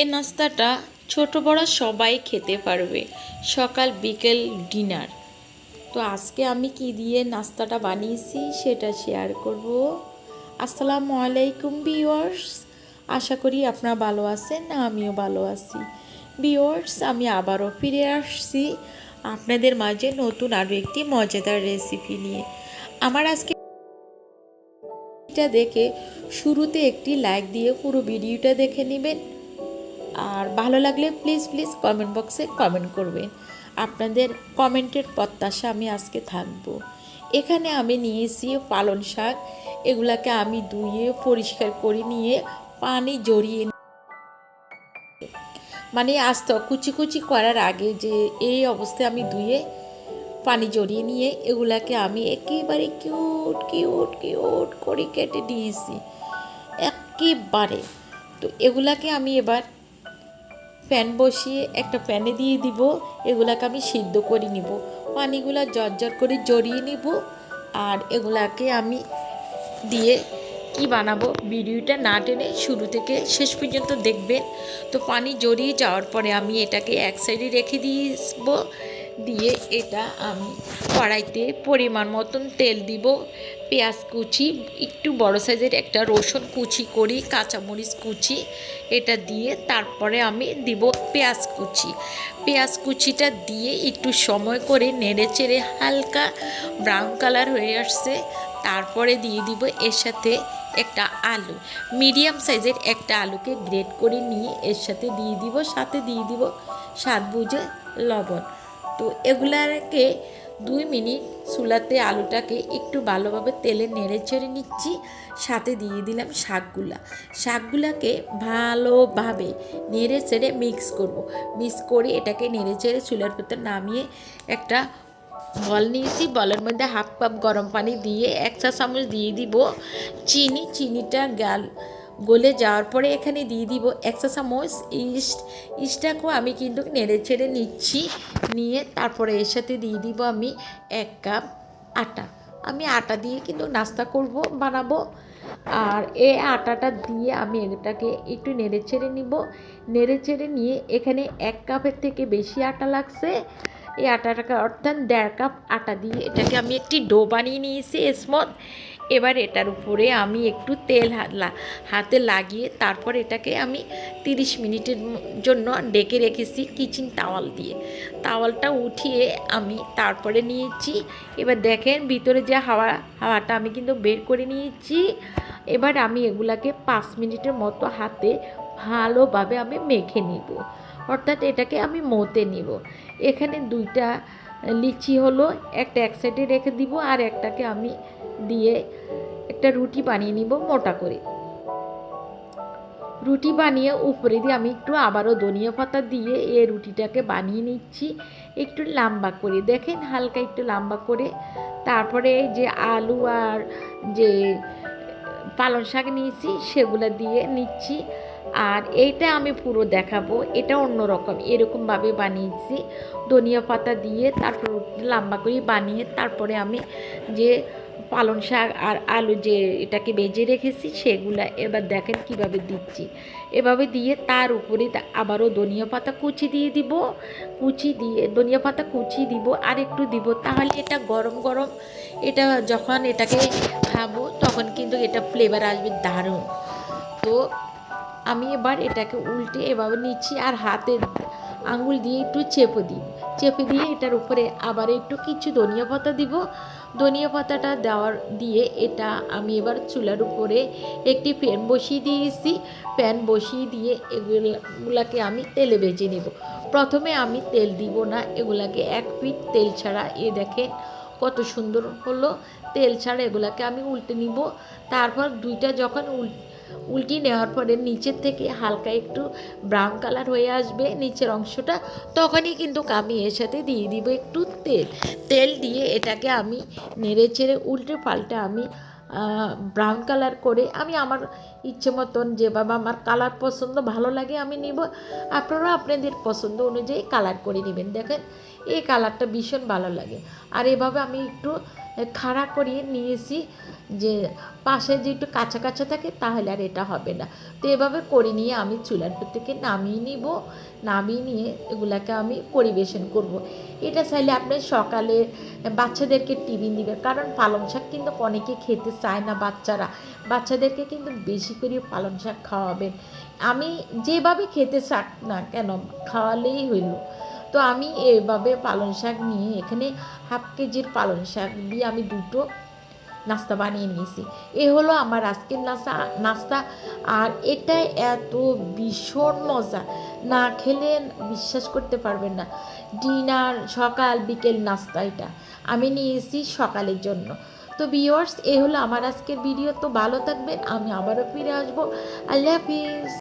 এ নাস্তাটা ছোট বড় সবাই খেতে পারবে। সকাল, বিকেল, ডিনার। তো আজকে আমি কি দিয়ে নাস্তাটা বানিয়েছি সেটা শেয়ার করব। আসসালামু আলাইকুম ভিউয়ার্স আশা করি আপনারা ভালো আছেন না আমিও ভালো আছি। ভিউয়ার্স আমি আবারও ফিরে আসছি আপনাদের মাঝে নতুন আরও একটি মজাদার রেসিপি নিয়ে। আমার আজকে দেখে শুরুতে একটি লাইক দিয়ে পুরো ভিডিওটা দেখে নেবেন। আর ভালো লাগলে প্লিজ প্লিজ কমেন্ট বক্সে কমেন্ট করবেন। আপনাদের কমেন্টের প্রত্যাশা আমি আজকে থাকব। এখানে আমি নিয়েছি পালন শাক, এগুলাকে আমি ধুয়ে পরিষ্কার করে নিয়ে পানি জড়িয়ে মানে আস্ত কুচি কুচি করার আগে যে এই অবস্থায় আমি ধুয়ে পানি জড়িয়ে নিয়ে এগুলাকে আমি একেবারে কিউট কিউট কিউট করে কেটে নিয়েছি। একেবারে। তো এগুলাকে আমি এবার প্যান বসিয়ে একটা প্যানে দিয়ে দিব, এগুলাকে আমি সিদ্ধ করে নিব। পানিগুলো জর্জর করে জড়িয়ে নিব আর এগুলাকে আমি দিয়ে কি বানাবো ভিডিওটা না টেনে শুরু থেকে শেষ পর্যন্ত দেখবেন। তো পানি জড়িয়ে যাওয়ার পরে আমি এটাকে এক সাইডে রেখে দিব দিয়ে এটা আমি কড়াইতে পরিমাণ মতন তেল দিব, পেঁয়াজ কুচি, একটু বড় সাইজের একটা রসুন কুচি করি, কাঁচামরিচ কুচি, এটা দিয়ে তারপরে আমি দিব পেঁয়াজ কুচি। পেঁয়াজ কুচিটা দিয়ে একটু সময় করে নেড়ে চেড়ে হালকা ব্রাউন কালার হয়ে আসছে, তারপরে দিয়ে দিব এর সাথে একটা আলু। মিডিয়াম সাইজের একটা আলুকে গ্রেট করে নিয়ে এর সাথে দিয়ে দিব, সাথে দিয়ে দিব স্বাদ বুঝে লবণ। তো এগুলাকে দুই মিনিট চুলাতে আলুটাকে একটু ভালোভাবে তেলে নেড়ে চেড়ে নিচ্ছি। সাথে দিয়ে দিলাম শাকগুলা। শাকগুলাকে ভালোভাবে নেড়ে চেড়ে মিক্স করব। মিক্স করে এটাকে নেড়ে চেড়ে চুলার ভেতর নামিয়ে একটা বল নিয়েছি। বলের মধ্যে হাফ কাপ গরম পানি দিয়ে এক চা চামচ দিয়ে দিব। চিনি, চিনিটা গাল গলে যাওয়ার পরে এখানে দিয়ে দিব এক চা চামচ ইস্ট ইস্টটাকেও আমি কিন্তু নেড়ে ছেড়ে নিচ্ছি। নিয়ে তারপরে এর সাথে দিয়ে দিব আমি এক কাপ আটা। আমি আটা দিয়ে কিন্তু নাস্তা করব, বানাবো। আর এই আটাটা দিয়ে আমি এটাকে একটু নেড়ে ছেড়ে নিব। নেড়ে ছেড়ে নিয়ে এখানে এক কাপের থেকে বেশি আটা লাগছে। এই আটাটাকে অর্থাৎ দেড় কাপ আটা দিয়ে এটাকে আমি একটি ডো বানিয়ে নিয়েছি স্মথ এবার এটার উপরে আমি একটু তেল হাতে লাগিয়ে তারপর এটাকে আমি 30 মিনিটের জন্য ডেকে রেখেছি কিচেন তাওয়াল দিয়ে। তাওয়ালটা উঠিয়ে আমি তারপরে নিয়েছি। এবার দেখেন ভিতরে যে হাওয়া, হাওয়াটা আমি কিন্তু বের করে নিয়েছি। এবার আমি এগুলাকে পাঁচ মিনিটের মতো হাতে ভালোভাবে আমি মেখে নিব। অর্থাৎ এটাকে আমি মতে নিব। এখানে দুইটা লিচি হলো, একটা এক সাইডে রেখে দিব আর একটাকে আমি দিয়ে একটা রুটি বানিয়ে নিব মোটা করে। রুটি বানিয়ে উপরে দিয়ে আমি একটু আবারও ধনিয়া পাতা দিয়ে এই রুটিটাকে বানিয়ে নিচ্ছি, একটু লম্বা করে। দেখেন হালকা একটু লম্বা করে। তারপরে যে আলু আর যে পালং শাক নিয়েছি, সেগুলো দিয়ে নিচ্ছি। আর এইটা আমি পুরো দেখাবো। এটা অন্য অন্যরকম। এরকমভাবে বানিয়েছি। ধনিয়া পাতা দিয়ে তারপর লম্বা করে বানিয়ে তারপরে আমি যে পালং শাক আর আলু যে এটাকে বেজে রেখেছি সেগুলা এবার দেখেন কীভাবে দিচ্ছি। এভাবে দিয়ে তার উপরে আবারও ধনিয়া পাতা কুচি দিয়ে দিব। কুচি দিয়ে ধনিয়া পাতা কুচি দিব আর একটু দিব। তাহলে এটা গরম গরম এটা যখন এটাকে খাব তখন কিন্তু এটা ফ্লেভার আসবে দারুণ। তো আমি এবার এটাকে উল্টে এভাবে নিচ্ছি আর হাতে আঙুল দিয়ে একটু চেপে দিই। চেপে দিয়ে এটার উপরে আবার একটু কিছু ধনিয়া পাতা দিব। ধনিয়া পাতাটা দেওয়ার দিয়ে এটা আমি এবার চুলার উপরে একটি প্যান বসিয়ে দিয়েছি। প্যান বসিয়ে দিয়ে এগুলাকে আমি তেলে ভেজে নেব। প্রথমে আমি তেল দিব না, এগুলাকে এক পিঠ তেল ছাড়া। এ দেখেন কত সুন্দর হলো। তেল ছাড়া এগুলাকে আমি উল্টে নিব। তারপর দুইটা যখন উল উল্টি নেওয়ার পরে নিচের থেকে হালকা একটু ব্রাউন কালার হয়ে আসবে নিচের অংশটা, তখনই কিন্তু আমি এর সাথে দিয়ে দিব একটু তেল। তেল দিয়ে এটাকে আমি নেড়ে চেড়ে উল্টে পাল্টে আমি ব্রাউন কালার করে আমি আমার ইচ্ছে মতন যে বাবা আমার কালার পছন্দ, ভালো লাগে আমি নিব। আপনারা আপনাদের পছন্দ অনুযায়ী কালার করে নেবেন। দেখেন, এই কালারটা ভীষণ ভালো লাগে। আর এভাবে আমি একটু খাড়া করিয়ে নিয়েছি যে পাশে যে একটু কাঁচা কাঁচা থাকে তাহলে আর এটা হবে না। তো এভাবে করে নিয়ে আমি চুলার থেকে নামিয়ে নিব। নামিয়ে নিয়ে এগুলাকে আমি পরিবেশন করব। এটা চাইলে আপনি সকালে বাচ্চাদেরকে টিফিন দিবে কারণ পালং শাক কিন্তু অনেকে খেতে চায় না বাচ্চারা। বাচ্চাদেরকে কিন্তু বেশি করে পালং শাক খাওয়াবেন। আমি যেভাবে খেতে চাক না কেন, খাওয়ালেই হইল। তো আমি এভাবে পালং শাক নিয়ে এখানে হাফ কেজির পালং শাক দিয়ে আমি দুটো নাস্তা বানিয়ে নিয়েছি। এ হলো আমার আজকের নাস্তা নাস্তা। আর এটা এত ভীষণ মজা। না খেলে বিশ্বাস করতে পারবেন না। ডিনার, সকাল, বিকেল নাস্তা এটা। আমি নিয়েছি সকালের জন্য। তো ভিওয়ার্স এ হলো আমার আজকের ভিডিও। তো ভালো থাকবেন। আমি আবারও ফিরে আসব। আল্লাহ হাফিজ।